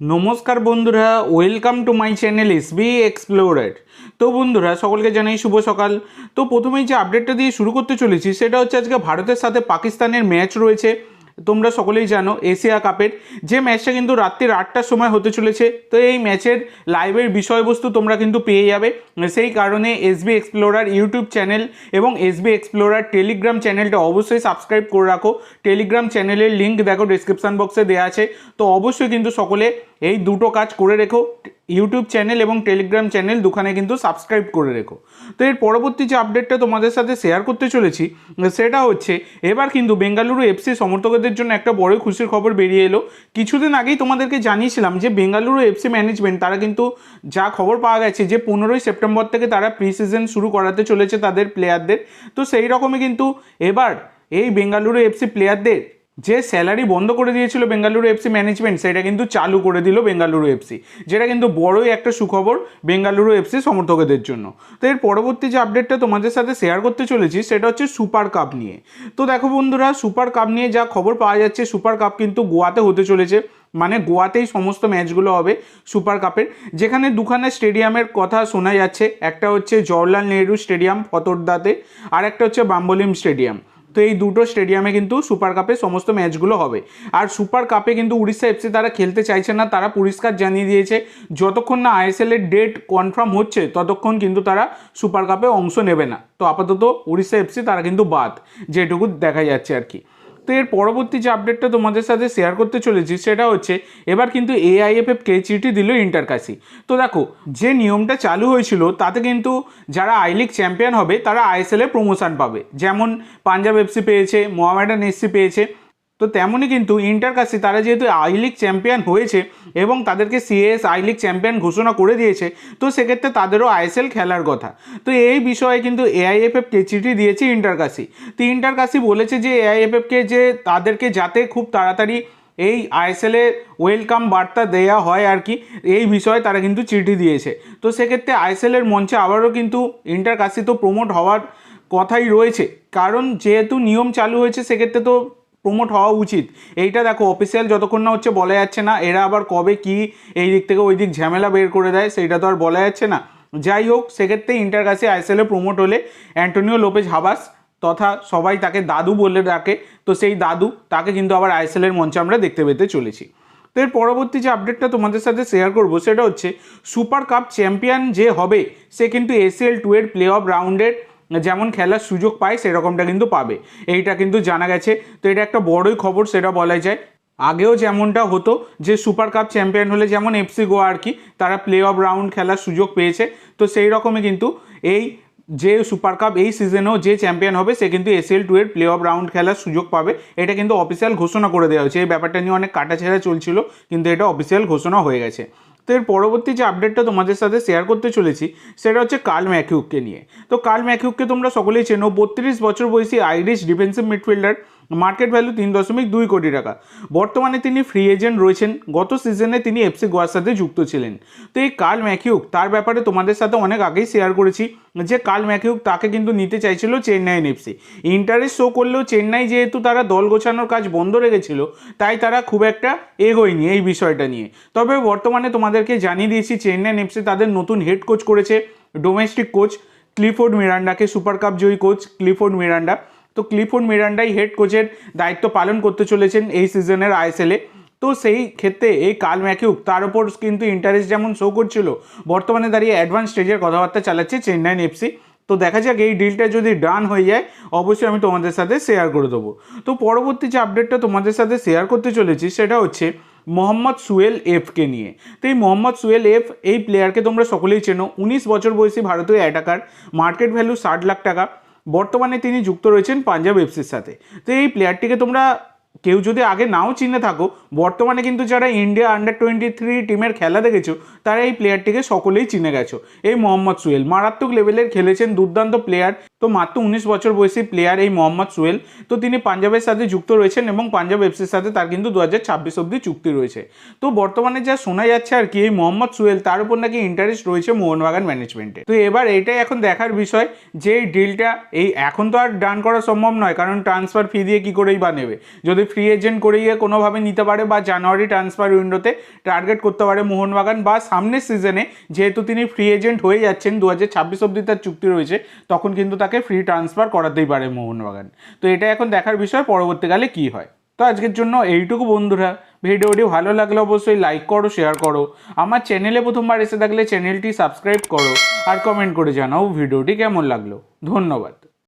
নমস্কার বন্ধুরা welcome to my channel S B explorer তো বন্ধুরা, সকলকে জানাই শুভ সকাল। তো প্রথমেই যে আপডেটটা দিয়ে শুরু করতে চলেছি, সেটা হচ্ছে আজকে ভারতের সাথে পাকিস্তানের ম্যাচ রয়েছে। তোমরা সকলেই জানো এশিয়া কাপের। যে ম্যাচটা কিন্তু রাত্রির আটটার সময় হতে চলেছে, তো এই ম্যাচের লাইভের বিষয়বস্তু তোমরা কিন্তু পেয়ে যাবে। সেই কারণে এসবি এক্সপ্লোরার ইউটিউব চ্যানেল এবং এসবি এক্সপ্লোরার টেলিগ্রাম চ্যানেলটা অবশ্যই সাবস্ক্রাইব করে রাখো। টেলিগ্রাম চ্যানেলের লিঙ্ক দেখো ডিসক্রিপশান বক্সে দেওয়া আছে। তো অবশ্যই কিন্তু সকলে এই দুটো কাজ করে রেখো ইউটিউব চ্যানেল এবং টেলিগ্রাম চ্যানেল দুখানে কিন্তু সাবস্ক্রাইব করে রেখো। তো এর পরবর্তী যে আপডেটটা তোমাদের সাথে শেয়ার করতে চলেছি, সেটা হচ্ছে, এবার কিন্তু বেঙ্গালুরু এফসি সমর্থকদের জন্য একটা বড় খুশির খবর বেরিয়ে এলো। কিছুদিন আগেই তোমাদেরকে জানিয়েছিলাম যে বেঙ্গালুরু এফসি ম্যানেজমেন্ট তারা কিন্তু যা খবর পাওয়া গেছে যে পনেরোই সেপ্টেম্বর থেকে তারা প্রি সিজন শুরু করাতে চলেছে তাদের প্লেয়ারদের তো সেই রকমই কিন্তু এবার এই বেঙ্গালুরু এফসি প্লেয়ারদের যে স্যালারি বন্ধ করে দিয়েছিল বেঙ্গালুরু এফসি ম্যানেজমেন্ট সেটা কিন্তু চালু করে দিল বেঙ্গালুরু এফসি যেটা কিন্তু বড়ই একটা সুখবর বেঙ্গালুরু এফসি সমর্থকদের জন্য। তো এর পরবর্তী যে আপডেটটা তোমাদের সাথে শেয়ার করতে চলেছি, সেটা হচ্ছে সুপার কাপ নিয়ে। তো দেখো বন্ধুরা সুপার কাপ নিয়ে যা খবর পাওয়া যাচ্ছে সুপার কাপ কিন্তু গোয়াতে হতে চলেছে। মানে গোয়াতেই সমস্ত ম্যাচগুলো হবে সুপার কাপের যেখানে দুখানা স্টেডিয়ামের কথা শোনা যাচ্ছে। একটা হচ্ছে জওহরলাল নেহরু স্টেডিয়াম ফতোরদাতে আর একটা হচ্ছে বাম্বলিম স্টেডিয়াম। তো এই দুটো স্টেডিয়ামে কিন্তু সুপার কাপে সমস্ত ম্যাচগুলো হবে। আর সুপার কাপে কিন্তু উড়িষ্যা এফসি তারা খেলতে চাইছে না, তারা পরিষ্কার জানিয়ে দিয়েছে। যতক্ষণ না আইএসএল এর ডেট কনফার্ম হচ্ছে, ততক্ষণ কিন্তু তারা সুপার কাপে অংশ নেবে না। তো আপাতত উড়িষ্যা এফসি তারা কিন্তু বাদ, যেটুকু দেখা যাচ্ছে আর কি। তো এর পরবর্তী যে আপডেটটা তোমাদের সাথে শেয়ার করতে চলেছি, সেটা হচ্ছে এবার কিন্তু এআইএফএফ কে চিঠি দিল ইন্টার কাশি তো দেখো, যে নিয়মটা চালু হয়েছিল, তাতে কিন্তু যারা আই লিগ চ্যাম্পিয়ন হবে, তারা আইএসএল এ প্রমোশন পাবে। যেমন পাঞ্জাব এফসি পেয়েছে, মোহামেডান এফসি পেয়েছে তো তেমনই কিন্তু ইন্টার কাশি, তারা যেহেতু আই লিগ চ্যাম্পিয়ন হয়েছে এবং তাদেরকে সিএস আই লিগ চ্যাম্পিয়ন ঘোষণা করে দিয়েছে, তো সেক্ষেত্রে তাদেরও আইএসএল খেলার কথা। তো এই বিষয়ে কিন্তু এআইএফএফকে চিঠি দিয়েছে ইন্টার কাশি। তো ইন্টার কাশি বলেছে যে এআইএফএফকে যে তাদেরকে যাতে খুব তাড়াতাড়ি এই আইএসএলে ওয়েলকাম বার্তা দেয়া হয় আর কি, এই বিষয়ে তারা কিন্তু চিঠি দিয়েছে। তো সেক্ষেত্রে আইএসএলের মঞ্চে আবারও কিন্তু ইন্টার কাশি তো প্রমোট হওয়ার কথাই রয়েছে। কারণ যেহেতু নিয়ম চালু হয়েছে, সেক্ষেত্রে তো প্রমোট হওয়া উচিত। এইটা দেখো অফিসিয়াল যতক্ষণ না হচ্ছে বলা যাচ্ছে না, এরা আবার কবে কি এই দিক থেকে ওই দিক ঝামেলা বের করে দেয়, সেইটা তো আর বলা যাচ্ছে না। যাই হোক, সেক্ষেত্রে ইন্টার কাছে আইএসএলে প্রমোট হলে অ্যান্টোনিও লোপেজ হাবাস তথা সবাই তাকে দাদু বলে ডাকে। তো সেই দাদু, তাকে কিন্তু আবার আইএসএলের মঞ্চে আমরা দেখতে পেতে চলেছি। তো এর পরবর্তী যে আপডেটটা তোমাদের সাথে শেয়ার করব, সেটা হচ্ছে সুপার কাপ চ্যাম্পিয়ন যে হবে, সে কিন্তু এসিএল টু এর প্লে অফ রাউন্ডের যেমন খেলার সুযোগ পায়, সেরকমটা কিন্তু পাবে। এইটা কিন্তু জানা গেছে। তো এটা একটা বড়ই খবর, সেটা বলা যায়। আগেও যেমনটা হতো, যে সুপার কাপ চ্যাম্পিয়ন হলে যেমন এফসি গোয়া আর কি, তারা প্লে অফ রাউন্ড খেলার সুযোগ পেয়েছে। তো সেই রকমই কিন্তু এই যে সুপার কাপ, এই সিজনেও যে চ্যাম্পিয়ন হবে, সে কিন্তু এসএল টু এর প্লে অফ রাউন্ড খেলার সুযোগ পাবে। এটা কিন্তু অফিসিয়াল ঘোষণা করে দেওয়া হয়েছে। এই ব্যাপারটা নিয়ে অনেক কাটাছেড়া চলছিল, কিন্তু এটা অফিসিয়াল ঘোষণা হয়ে গেছে। এর পরবর্তী যে আপডেটটা তোমাদের সাথে শেয়ার করতে চলেছি, সেটা হচ্ছে কার্ল ম্যাকিউককে নিয়ে। তো কার্ল ম্যাকিউককে তোমরা সকলেই চেনো, বত্রিশ বছর বয়সী Irish defensive midfielder market value তিন দশমিক দুই কোটি টাকা। বর্তমানে তিনি ফ্রি এজেন্ট রয়েছেন। গত সিজনে তিনি এফসি গোয়ার সাথে যুক্ত ছিলেন। তো এই কার্ল ম্যাকিউক, তার ব্যাপারে তোমাদের সাথে অনেক আগেই শেয়ার করেছি যে কার্ল ম্যাকিউক তাকে কিন্তু নিতে চাইছিল চেন্নাইন এফসি ইন্টারেস্ট শো করলেও চেন্নাই যেহেতু তারা দল গোছানোর কাজ বন্ধ রেখেছিল, তাই তারা খুব একটা এগোয়নি এই বিষয়টা নিয়ে। তবে বর্তমানে তোমাদেরকে জানিয়ে দিয়েছি চেন্নাইন এফসি তাদের নতুন হেড কোচ করেছে ডোমেস্টিক কোচ ক্লিফোর্ড মিরান্ডাকে সুপার কাপ জয়ী কোচ ক্লিফোর্ড মিরান্ডা তো ক্লিফোর্ড মিরান্ডাই হেড কোচের দায়িত্ব পালন করতে চলেছেন এই সিজনের আইএসএলে। তো সেই ক্ষেত্রে এই কাল ম্যাকিউক তার উপর কিন্তু ইন্টারেস্ট যেমন শো করছিল, বর্তমানে দাঁড়িয়ে অ্যাডভান্স স্টেজের কথাবার্তা চালাচ্ছে চেন্নাইন এফসি তো দেখা যাক এই ডিলটা যদি ডান হয়ে যায়, অবশ্যই আমি তোমাদের সাথে শেয়ার করে দেবো। তো পরবর্তী যে আপডেটটা তোমাদের সাথে শেয়ার করতে চলেছি, সেটা হচ্ছে মোহাম্মদ সুয়েল এফকে নিয়ে। তো এই মোহাম্মদ সুয়েল এফ এই প্লেয়ারকে তোমরা সকলেই চেনো। উনিশ বছর বয়সী ভারতীয় অ্যাটাকার মার্কেট ভ্যালু ষাট লাখ টাকা। বর্তমানে তিনি যুক্ত রয়েছেন পাঞ্জাব এফসির সাথে। তো এই প্লেয়ারটিকে তোমরা কেউ যদি আগে নাও চিনে থাকো, বর্তমানে কিন্তু যারা ইন্ডিয়া আন্ডার টোয়েন্টি থ্রি টিমের খেলা দেখেছ, তারা এই প্লেয়ারটিকে সকলেই চিনে গেছো। এই মোহাম্মদ সুয়েল মারাত্মক লেভেলের খেলেছেন দুর্দান্ত প্লেয়ার তো মাত্র উনিশ বছর বয়সী প্লেয়ার এই মোহাম্মদ সোহেল, তো তিনি পাঞ্জাবের সাথে যুক্ত রয়েছেন এবং পাঞ্জাব এফসির সাথে তার কিন্তু দু হাজার ছাব্বিশ অব্দি চুক্তি রয়েছে। তো বর্তমানে যা শোনা যাচ্ছে আর কি, এই মোহাম্মদ সোহেল, তার উপর নাকি ইন্টারেস্ট রয়েছে মোহনবাগান ম্যানেজমেন্টে তো এবার এটাই এখন দেখার বিষয় যে এই ডিলটা এই এখন তো আর ডান করা সম্ভব নয়, কারণ ট্রান্সফার ফি দিয়ে কী করেই বা নেবে? যদি ফ্রি এজেন্ট করে গিয়ে কোনোভাবে নিতে পারে বা জানুয়ারি ট্রান্সফার উইন্ডোতে টার্গেট করতে পারে মোহনবাগান, বা সামনের সিজনে যেহেতু তিনি ফ্রি এজেন্ট হয়ে যাচ্ছেন দু হাজার ছাব্বিশ অব্দি তার চুক্তি রয়েছে, তখন কিন্তু তাকে ফ্রি ট্রান্সফার করাতেই পারে মোহনবাগান। তো এটা এখন দেখার বিষয়, পরবর্তীকালে কি হয়? তো আজকের জন্য এইটুকু বন্ধুরা। ভিডিওটি ভালো লাগলে অবশ্যই লাইক করো শেয়ার করো। আমার চ্যানেলে প্রথমবার এসে থাকলে চ্যানেলটি সাবস্ক্রাইব করো। আর কমেন্ট করে জানাও ভিডিওটি কেমন লাগল। ধন্যবাদ।